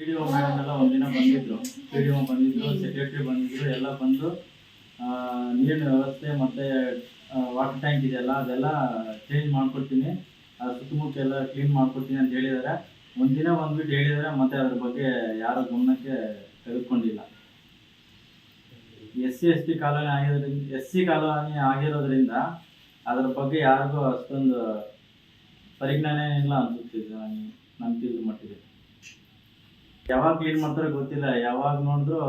D O madam ಒಂದಿನ ಬಂದಿದ್ರು. D O ಬಂದಿದ್ರು ಸೆಕ್ರೆಟ್ರಿ ಬಂದಿದ್ರು, ಎಲ್ಲ ಬಂದು ನೀರಿನ ವ್ಯವಸ್ಥೆ ಮತ್ತೆ ವಾಟರ್ ಟ್ಯಾಂಕ್ ಇದೆಯಲ್ಲ, ಅದೆಲ್ಲ ಚೇಂಜ್ ಮಾಡ್ಕೊಡ್ತೀನಿ. ಸುತ್ತಮುತ್ತ ಎಲ್ಲ ಕ್ಲೀನ್ ಮಾಡ್ಕೊಡ್ತೀನಿ ಅಂತ ಹೇಳಿದ್ದಾರೆ ಒಂದಿನ ಬಂದ್ಬಿಟ್ಟು ಹೇಳಿದ್ದಾರೆ ಮತ್ತೆ ಅದ್ರ ಬಗ್ಗೆ ಯಾರ ಗಮನಕ್ಕೆ ತೆಗೆದುಕೊಂಡಿಲ್ಲ. S C, S T colony ಆಗಿರೋದ್ರಿಂದ, ಎಸ್ ಸಿ ಕಾಲೋನಿ ಆಗಿರೋದ್ರಿಂದ ಅದ್ರ ಬಗ್ಗೆ ಯಾರಿಗೂ ಅಷ್ಟೊಂದು ಪರಿಜ್ಞಾನ ಇಲ್ಲ ಅನ್ಸುತ್ತಿದ್ದೆ ನನ್ನ ತಿಳಿದ ಮಟ್ಟಿಗೆ. ಯಾವಾಗ ಕ್ಲೀನ್ ಮಾಡ್ತಾರೋ ಗೊತ್ತಿಲ್ಲ. ಯಾವಾಗ ನೋಡಿದ್ರು,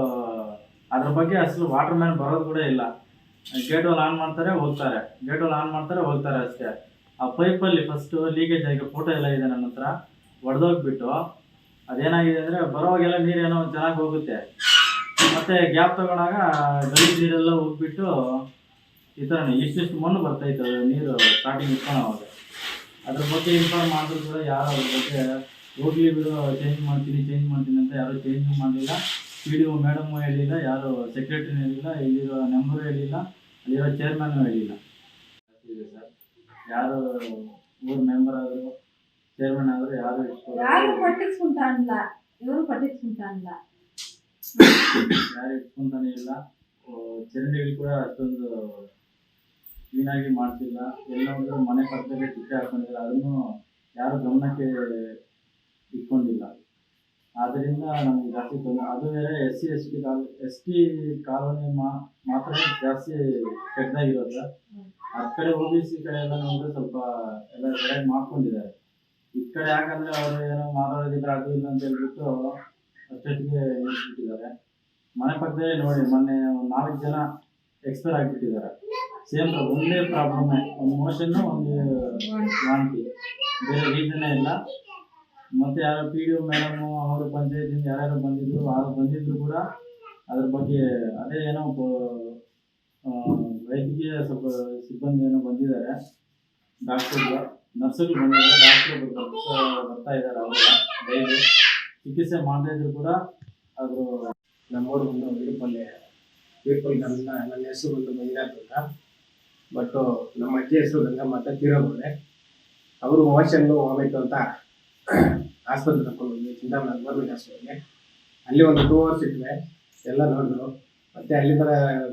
ಅದ್ರ ಬಗ್ಗೆ ಅಸಲು ವಾಟರ್ ಮ್ಯಾನ್ ಬರೋದು ಕೂಡ ಇಲ್ಲ. ಗೇಟ್ ಆನ್ ಮಾಡ್ತಾರೆ, ಹೋಗ್ತಾರೆ. ಗೇಟ್ ಆನ್ ಮಾಡ್ತಾರೆ, ಹೋಗ್ತಾರೆ ಅಷ್ಟೇ. ಆ ಪೈಪಲ್ಲಿ ಫಸ್ಟು ಲೀಕೇಜ್ ಆಗಿ ಫೋಟೋ ಎಲ್ಲ ಇದೆ ನನ್ನ ಹತ್ರ. ಒಡೆದೋಗ್ಬಿಟ್ಟು, ಅದೇನಾಗಿದೆ ಅಂದರೆ ಬರೋವಾಗೆಲ್ಲ ನೀರೇನೋ ಚೆನ್ನಾಗಿ ಹೋಗುತ್ತೆ. ಮತ್ತೆ ಗ್ಯಾಪ್ ತಗೊಂಡಾಗ ಗಲೀಜ್ ನೀರೆಲ್ಲ ಹೋಗ್ಬಿಟ್ಟು, ಈ ಥರ ಇಷ್ಟಿಷ್ಟು ಮಣ್ಣು ಬರ್ತೈತೆ ಅದು ನೀರು ಸ್ಟಾರ್ಟಿಂಗ್ ಅವಾಗ. ಅದ್ರ ಬಗ್ಗೆ ಇನ್ಫಾರ್ಮ್ ಮಾಡಿದ್ರು ಕೂಡ ಯಾರು ಅದ್ರ ಬಗ್ಗೆ ಹೋಗ್ಲಿ ಬಿಡು ಚೇಂಜ್ ಮಾಡ್ತೀನಿ ಚೇಂಜ್ ಮಾಡ್ತೀನಿ ಅಂತ ಯಾರು ಚೇಂಜ್ ಮಾಡಲಿಲ್ಲ. ಪಿ ಡಿ ಒ ಮೇಡಮ್ ಹೇಳಿಲ್ಲ ಯಾರು ಸೆಕ್ರೆಟ್ರಿ ಹೇಳಿಲ್ಲ ಇಲ್ಲಿರೋ ನಂಬರು ಹೇಳಿಲ್ಲ ಅಲ್ಲಿರೋ ಚೇರ್ಮನ್ನು ಹೇಳಿಲ್ಲ. ಇದೆ ಸರ್ ಯಾರು ಊರ್ ಮೆಂಬರ್ ಆದರು ಚೇರ್ಮನ್ ಆದರೂ ಯಾರು ಯಾರು ಪಟ್ಟಿಸ್ಕೊಂತ ಅನ್ಲ? ಇವರು ಪಟ್ಟಿಸ್ಕೊಂತ ಅನ್ಲ? ಯಾರು ಇಟ್ಕೊಂತಾನೆ ಇಲ್ಲ. ಚರಂಡಿಗಳು ಕೂಡ ಅಷ್ಟೊಂದು ಕ್ಲೀನಾಗಿ ಮಾಡ್ತಿಲ್ಲ. ಎಲ್ಲ ಒಂದು ಮನೆ ಪಕ್ಕದಲ್ಲಿ ಚಿಟ್ಟೆ ಹಾಕೊಂಡಿಲ್ಲ ಅದನ್ನು ಯಾರು ಗಮನಕ್ಕೆ ಇಟ್ಕೊಂಡಿಲ್ಲ ಆದ್ದರಿಂದ ನಮಗೆ ಜಾಸ್ತಿ ತೊಂದರೆ, ಅದು ಬೇರೆ ಎಸ್ ಸಿ, ಎಸ್ ಟಿ ಕಾಲ, ಎಸ್ ಟಿ ಕಾಲೋನಿ ಮಾತ್ರ ಜಾಸ್ತಿ ಕೆಟ್ಟದಾಗಿರೋದು ಆ ಕಡೆ ಒ ಬಿ ಸಿ ಕಡೆ ಎಲ್ಲ ನೋಡಿದ್ರೆ ಸ್ವಲ್ಪ ಎಲ್ಲ ಸರಿಯಾಗಿ ಮಾಡ್ಕೊಂಡಿದ್ದಾರೆ. ಈ ಕಡೆ ಯಾಕಂದ್ರೆ ಅವರು ಏನೋ ಮಾತಾಡೋದಿದ್ರೆ ಅದು ಇಲ್ಲ ಅಂತ ಹೇಳ್ಬಿಟ್ಟು ಅಷ್ಟೊತ್ತಿಗೆ ನಿಲ್ಲಿಸ್ಬಿಟ್ಟಿದ್ದಾರೆ. ಮನೆ ಪಕ್ಕದಲ್ಲಿ ನೋಡಿ, ಮೊನ್ನೆ ಒಂದು ನಾಲ್ಕು ಜನ ಎಕ್ಸ್ಪೈರ್ ಆಗಿಬಿಟ್ಟಿದ್ದಾರೆ. ಸೇಮ್ ಒಂದೇ ಪ್ರಾಬ್ಲಮ್ ಒಂದು ಮೋಷನ್ನು ಒಂದು ವಾಂತಿ ಬೇರೆ ರೀಸನ್ನೇ ಇಲ್ಲ. ಮತ್ತೆ ಯಾರೋ ಪಿ ಡಿ ಒ ಮೇಡಮು ಅವರು ಪಂಚಾಯತಿಂದ ಯಾರ್ಯಾರು ಬಂದಿದ್ರು ಯಾರು ಬಂದಿದ್ರು ಕೂಡ ಅದ್ರ ಬಗ್ಗೆ ಅದೇ ಏನೋ ವೈದ್ಯಕೀಯ ಸ್ವಲ್ಪ ಸಿಬ್ಬಂದಿ ಏನೋ ಬಂದಿದ್ದಾರೆ. ಡಾಕ್ಟರ್ಗಳು ನರ್ಸ್ಗಳು ಬಂದಿದ್ದಾರೆ. ಡಾಕ್ಟರ್ ಬರ್ತಾ ಇದ್ದಾರೆ ಅವರು ಡೈಲಿ. ಚಿಕಿತ್ಸೆ ಮಾಡದೇ ಇದ್ರು ಕೂಡ ಅದು ನಮ್ಮವರು ಬಂದು ವೀರಪಲ್ಲೆ ವೀರಪಲ್ಲೆ ನನ್ನ ನನ್ನ ಹೆಸರು ಬಂದು ಮಂಜುನಾಥ್ ಅಂತ ಬಟ್ ನಮ್ಮ ಅಜ್ಜಿ ಹೆಸರು ಗಂಗಮ್ಮ ಅಂತ ಅವರು. ಮೋಷನ್ನು ವಾಮಿಟ್ ಅಂತ ಆಸ್ಪತ್ರೆ ಕರ್ಕೊಂಡು ಹೋದ್ವಿ ಚಿಂತಾಮಣಿ ಗೌರ್ಮೆಂಟ್ ಆಸ್ಪತ್ರೆಗೆ ಅಲ್ಲಿ ಒಂದು ಟೂ ಅವರ್ಸ್ ಇಟ್ಟರೆ ಎಲ್ಲ ನೋಡಿದ್ರು. ಮತ್ತೆ ಅಲ್ಲಿ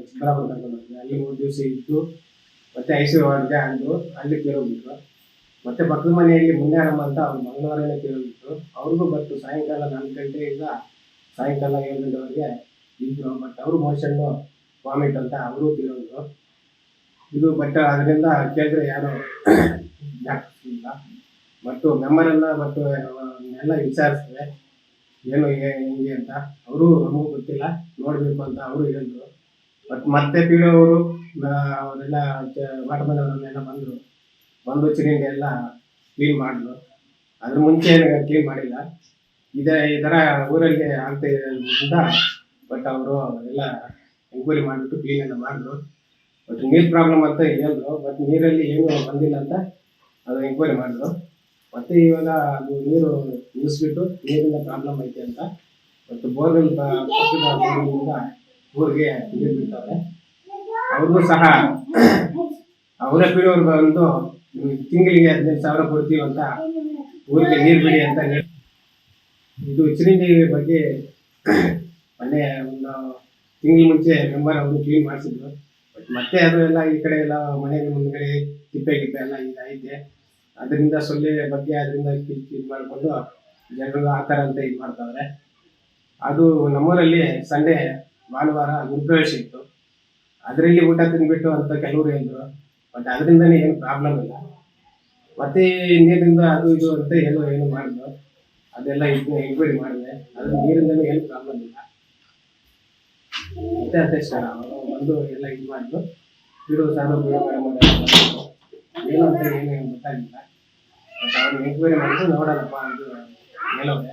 ಚಿಕ್ಕಬಳ್ಳಾಪುರ ಕರ್ಕೊಂಡು ಅಲ್ಲಿ ಮೂರು ದಿವಸ ಇದ್ದು, ಮತ್ತೆ ಐ ಸಿ ವಾರ್ಡ್ಗೆ ಅಂದು, ಅಲ್ಲಿ ಕೇಳೋಗ್ಬಿಟ್ರು ಮತ್ತೆ ಪಕ್ಕದ ಮನೆಯಲ್ಲಿ ಮುನ್ಯಾರಮ್ಮ ಅಂತ ಅವ್ರು ಮಂಗಳವಾರನೇ ಕೇಳೋಗ್ಬಿಟ್ರು ಅವ್ರಿಗೂ ಬಂತು ಸಾಯಂಕಾಲ ನಾಲ್ಕು ಗಂಟೆಯಿಂದ ಸಾಯಂಕಾಲ ಏಳು ಗಂಟೆವರೆಗೆ ಇದ್ರು. ಬಟ್ ಅವರು ಮೋಷನ್ನು ವಾಮಿಟ್ ಅಂತ ಅವರು ಕೇಳೋದ್ರು. ಇದು ಬಟ್ ಅದರಿಂದ ಕೇಳಿದ್ರೆ ಯಾರು ಜ್ಞಾಪಿಸಿಲ್ಲ ಮತ್ತು ಮೆಂಬರೆಲ್ಲ ಮತ್ತು ಎಲ್ಲ ವಿಚಾರಿಸ್ತದೆ ಏನು ಹೇಗೆ ಅಂತ. ಅವರು ನಮಗೂ ಗೊತ್ತಿಲ್ಲ. ನೋಡಬೇಕು ಅಂತ ಅವರು ಹೇಳಿದ್ರು. ಬಟ್ ಮತ್ತೆ ಪಿ ಡಿ ಅವರು ಅವರೆಲ್ಲ ವಾಟರ್ ಮ್ಯಾನ್ ಅವರೆಲ್ಲ ಬಂದರು. ಬಂದು ಚಿರಿಂಡಿ ಎಲ್ಲ ಕ್ಲೀನ್ ಮಾಡಿದ್ರು. ಅದ್ರ ಮುಂಚೆ ಏನು ಕ್ಲೀನ್ ಮಾಡಿಲ್ಲ. ಇದೇ, ಈ ಥರ ಊರಲ್ಲಿ ಆಗ್ತಾ ಇರೋದ್ರಿಂದ ಬಟ್ ಅವರು ಎಲ್ಲ ಎಂಕ್ವೈರಿ ಮಾಡಿಬಿಟ್ಟು ಕ್ಲೀನ್ ಎಲ್ಲ ಮಾಡಿದ್ರು. ಬಟ್ ನೀರು ಪ್ರಾಬ್ಲಮ್ ಅಂತ ಹೇಳಿದ್ರು. ಬಟ್ ನೀರಲ್ಲಿ ಏನು ಬಂದಿಲ್ಲ ಅಂತ ಅದು ಎಂಕ್ವೈರಿ ಮಾಡಿದ್ರು. ಮತ್ತೆ ಇವಾಗ ಅದು ನೀರು ನಿಲ್ಲಿಸ್ಬಿಟ್ಟು ನೀರಿಂದ ಪ್ರಾಬ್ಲಮ್ ಐತೆ ಅಂತ. ಮತ್ತು ಬೋರ್ವೆಲ್ ಬೋರ್ವೆಲ್ನಿಂದ ಊರಿಗೆ ನೀರು ಬಿಡ್ತಾರೆ ಅವ್ರಿಗೂ ಸಹ ಅವರೇ ಬಿಡೋರು ಬಂದು ತಿಂಗಳಿಗೆ ಹದಿನೈದು ಸಾವಿರ ಕೊಡ್ತೀವಿ ಅಂತ ಊರಿಗೆ ನೀರು ಬಿಡಿ ಅಂತ ಹೇಳಿ. ಇದು ಚಿರಂಜೀವಿ ಬಗ್ಗೆ ಮೊನ್ನೆ ಒಂದು ತಿಂಗಳ ಮುಂಚೆ ಮೆಂಬರ್ ಅವರು ಕ್ಲೀನ್ ಮಾಡಿಸಿದ್ರು. ಬಟ್ ಮತ್ತೆ ಅದು ಎಲ್ಲ ಈ ಕಡೆ ಎಲ್ಲ ಮನೆಯಲ್ಲಿ ಮುಂದ್ಗಡೆ ತಿಪ್ಪೆ ಗಿಪ್ಪೆ ಎಲ್ಲ ಇದೈತೆ ಅದರಿಂದ ಸೊಳ್ಳೆ ಬಗ್ಗೆ ಅದರಿಂದ ಇದು ಮಾಡಿಕೊಂಡು ಜನರು ಆ ಥರ ಅಂತ ಇದು ಮಾಡ್ತಾವ್ರೆ. ಅದು ನಮ್ಮೂರಲ್ಲಿ ಸಂಡೇ, ಭಾನುವಾರ ಗುರುಪ್ರವೇಶ ಇತ್ತು. ಅದರಲ್ಲಿ ಊಟ ತಿನ್ಬಿಟ್ಟು ಅಂತ ಕೆಲವರು ಹೇಳಿದ್ರು. ಬಟ್ ಅದರಿಂದನೇ ಏನು ಪ್ರಾಬ್ಲಮ್ ಇಲ್ಲ. ಮತ್ತೆ ನೀರಿಂದ ಅದು ಇದು ಅಂತ ಏನು ಏನು ಮಾಡಿದ್ರು. ಅದೆಲ್ಲ ಇದು ಎಂಕ್ವೈರಿ ಮಾಡಿದೆ. ಅದು ನೀರಿಂದನೇ ಏನು ಪ್ರಾಬ್ಲಮ್ ಇಲ್ಲ. ಮತ್ತೆ ಅಧ್ಯಕ್ಷ ಬಂದು ಎಲ್ಲ ಇದು ಮಾಡಿದ್ರು ಬಿಡು ಸಾರು ಮೇಡಮ್ ಏನು ಅಂತ ಏನು ಗೊತ್ತಾಗಿಲ್ಲ ಬಟ್ ಅವ್ರು ಎಂಕ್ವೈರಿ ಮಾಡಿದ್ರು ನೋಡೋಣಪ್ಪ ಇದು ಮೇಲವ್ರೆ